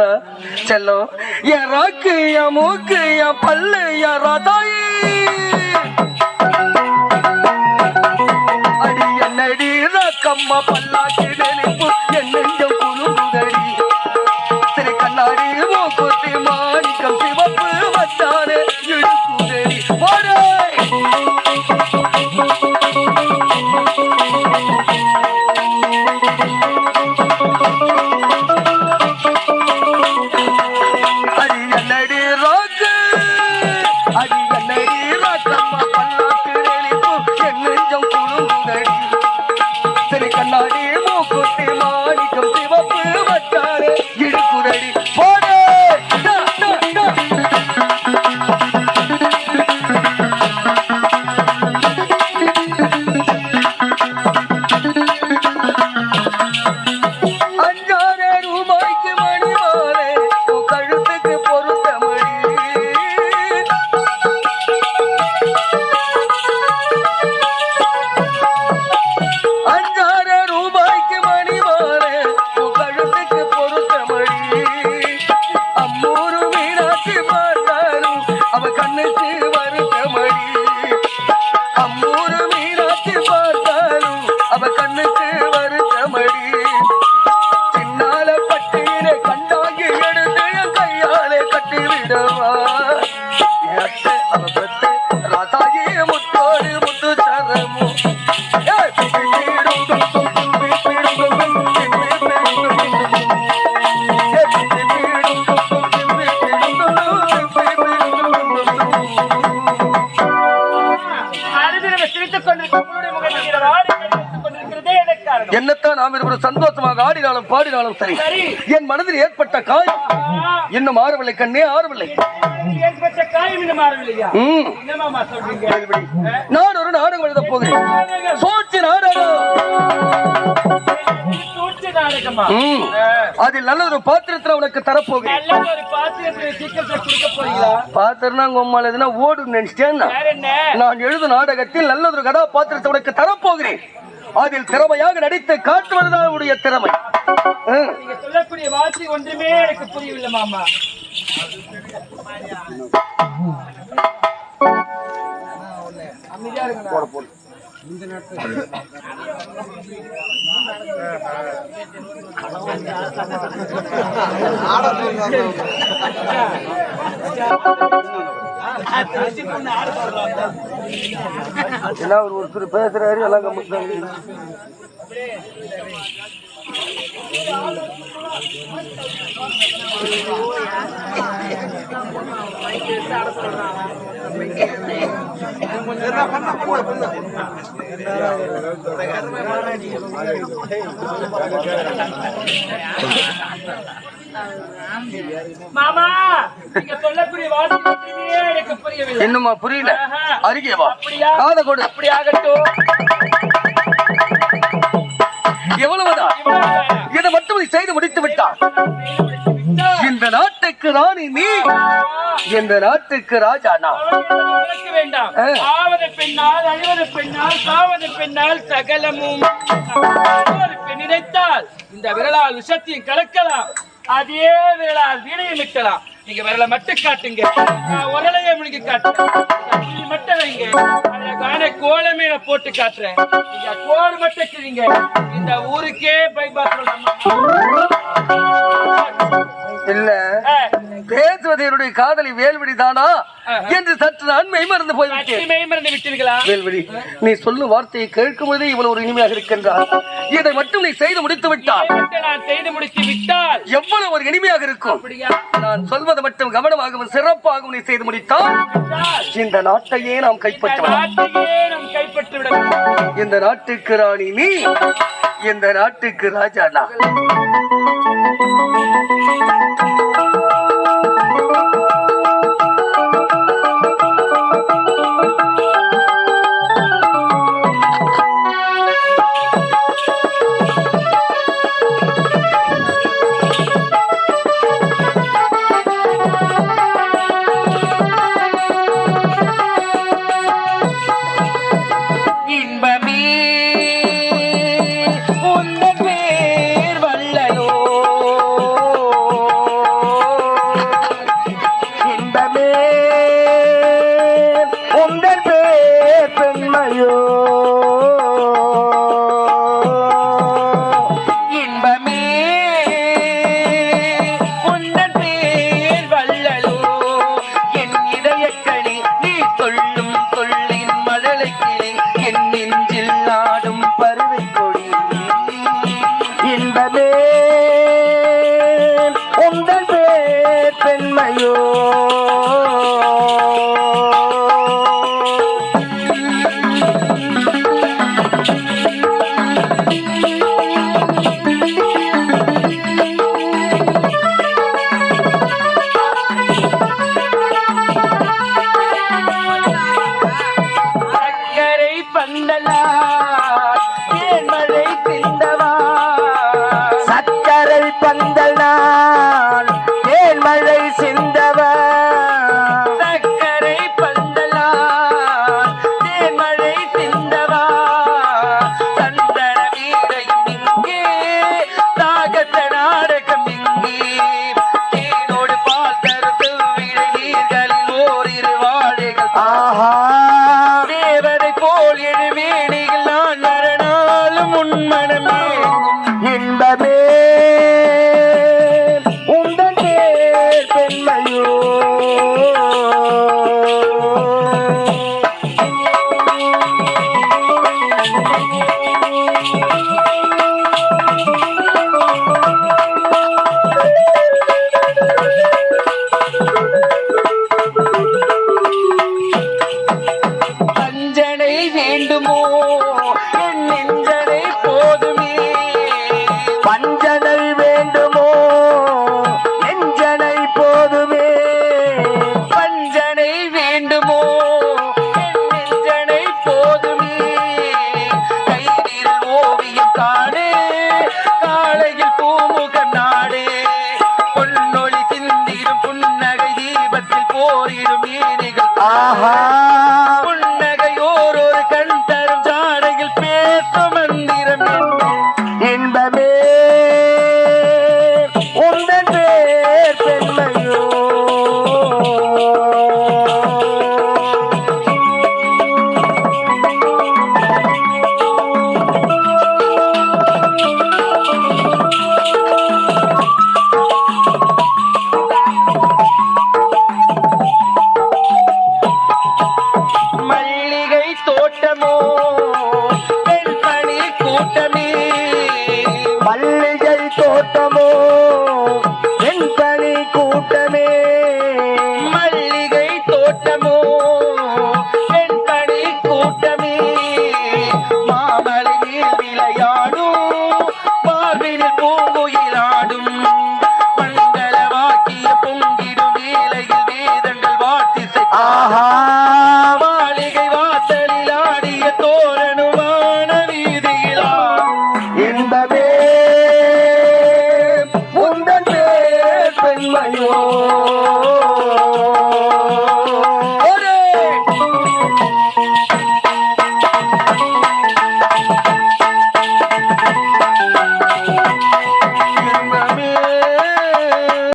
போனா செல்லம் என் ராக்கு என் மூக்கு என் பல்லு என் ரதாயி. அடி என்னடி ராக்கம்மா பல்லாக்கு நெளிப்பு என் நெஞ்சம் குழுங்குதடி திரு கண்ணாடி மூக்குத்தி மாணிக்கம் சிவப்பு வச்சானே சரமு என்னத்தான் நாம் இருவரும் சந்தோஷமாக ஆடினாலும் பாடினாலும் சரி. என் மனதில் ஏற்பட்ட காயம் இன்னும் ஆறவில்லை கண்ணே ஆறவில்லை? நான் ஒரு நாடகம் எழுத போகிறேன். சோழ்ச்சி நாடகம். அதில் நல்ல ஒரு பாத்திரத்துல உனக்கு தரப்போகிறேன். பாத்திரம்னா உம்மால எதுனா நினைச்சிட்டேன் என்ன? நான் எழுதும் நாடகத்தில் நல்ல ஒரு கதாபாத்திரத்தை உனக்கு தரப்போகிறேன். அதில் திறமையாக நடித்து காட்டுவதுதான் உடைய திறமை. நீங்க சொல்லக்கூடிய வார்த்தை ஒன்றுமே எனக்கு புரியவில்லை மாமா. அமைதியா ஏன்னா ஒரு ஒருத்தர் பேசுறாரு எல்லாம் கம்மிட்டாங்க மாமா இன்னுமா புரியல. அருகே வா? காதை கொடு. அப்படி ஆகட்டும் எவ்வளவுதான் இதை மட்டும் செய்து முடித்து விட்டான் இந்த நாட்டுக்கு ராணி நீ. இந்த நாட்டுக்கு ராஜா நான். வேண்டாம். ஆவது பெண்ணால் அழுவது பெண்ணால் சாவது பெண்ணால் சகலமும். நினைத்தால் இந்த விரலால் விஷத்தையும் கலக்கலாம். அதே விரலால் வீணையும் விட்டலாம் நீங்க விரலை மட்டும் காட்டுங்க. உரலையை முழுகி காட்டுறேன் நீ மட்டும் வைங்க. அழகான கோலமே நான் போட்டு காட்டுறேன். நீங்க கோடு மட்டும் கிழிங்க இந்த ஊருக்கே பைபாஸ் இல்ல. பேசுவது என்னுடைய காதலி வேல்விழி தானா என்று சற்று நான் மெய்மறந்து போய்விட்டேன். மறந்து விட்டீர்களா? வேல்விழி நீ சொல்லும் வார்த்தையை கேட்கும் போதே இவன் ஒரு இனிமையாக இருக்கின்றார் இதை மட்டும் நீ செய்து முடித்து விட்டால் செய்து முடித்து விட்டால் எவ்வளவு ஒரு இனிமையாக இருக்கும். நான் சொல்வதை மட்டும் கவனமாகவும் சிறப்பாகவும் நீ செய்து முடித்தால் இந்த நாட்டையே நாம் கைப்பற்றலாம். இந்த நாட்டுக்கு ராணி நீ இந்த நாட்டுக்கு ராஜா நான். Oh. மல்லிகை தோட்டமோ?